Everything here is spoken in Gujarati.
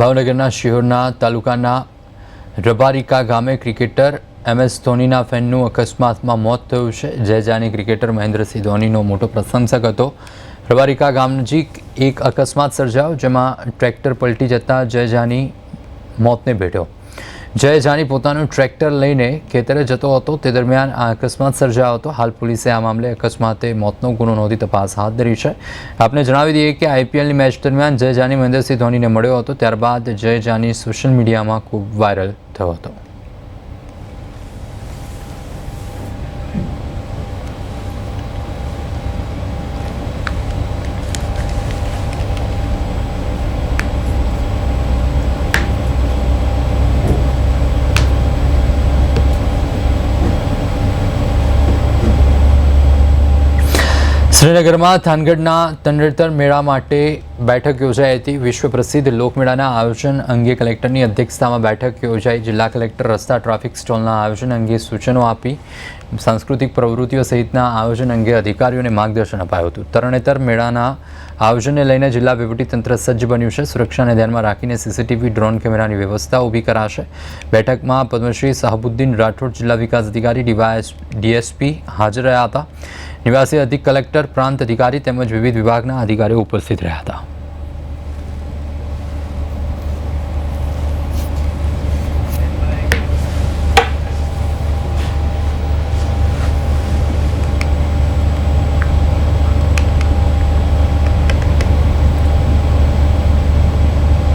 ભાવનગરના શિહોરના તાલુકાના રબારિકા ગામે ક્રિકેટર એમ એસ ધોનીના ફેનનું અકસ્માતમાં મોત થયું છે. જયજાની ક્રિકેટર મહેન્દ્રસિંહ ધોનીનો મોટો પ્રશંસક હતો. રબારિકા ગામ નજીક એક અકસ્માત સર્જાયો, જેમાં ટ્રેક્ટર પલટી જતાં જયજાની મોતને ભેટ્યો. જય જાની પોતાનું ટ્રેક્ટર લઈને ખેતરે જતો હતો. તે દરમિયાન આ અકસ્માત સર્જાયો હતો. હાલ પોલીસે આ મામલે અકસ્માતે મોતનો ગુનો નોંધી તપાસ હાથ ધરી છે. આપને જણાવી દઈએ કે આઈપીએલની મેચ દરમિયાન જય જાની મહેન્દ્રસિંહ ધોનીને મળ્યો હતો. ત્યારબાદ જય જાની સોશિયલ મીડિયામાં ખૂબ વાયરલ થયો હતો. શ્રીનગરમાં થાનગઢના તંડેતર મેળા માટે બેઠક યોજાઈ હતી. વિશ્વ પ્રસિદ્ધ લોકમેળાના આયોજન અંગે કલેક્ટરની અધ્યક્ષતામાં બેઠક યોજાઈ. જિલ્લા કલેક્ટર રસ્તા ટ્રાફિક સ્ટોલના આયોજન અંગે સૂચનો આપી. સાંસ્કૃતિક પ્રવૃત્તિઓ સહિતના આયોજન અંગે અધિકારીઓને માર્ગદર્શન અપાયું હતું. તરણેતર મેળાના આયોજનને લઈને જિલ્લા વહીવટીતંત્ર સજ્જ બન્યું છે. સુરક્ષાને ધ્યાનમાં રાખીને સીસીટીવી, ડ્રોન કેમેરાની વ્યવસ્થા ઊભી કરાશે. બેઠકમાં પદ્મશ્રી સાહબુદ્દીન રાઠોડ જિલ્લા વિકાસ અધિકારી ડીવાયએસ ડીએસપી હાજર રહ્યા હતા. નિવાસી અધિક કલેક્ટર, પ્રાંત અધિકારી તેમજ વિવિધ વિભાગના અધિકારીઓ ઉપસ્થિત રહ્યા હતા.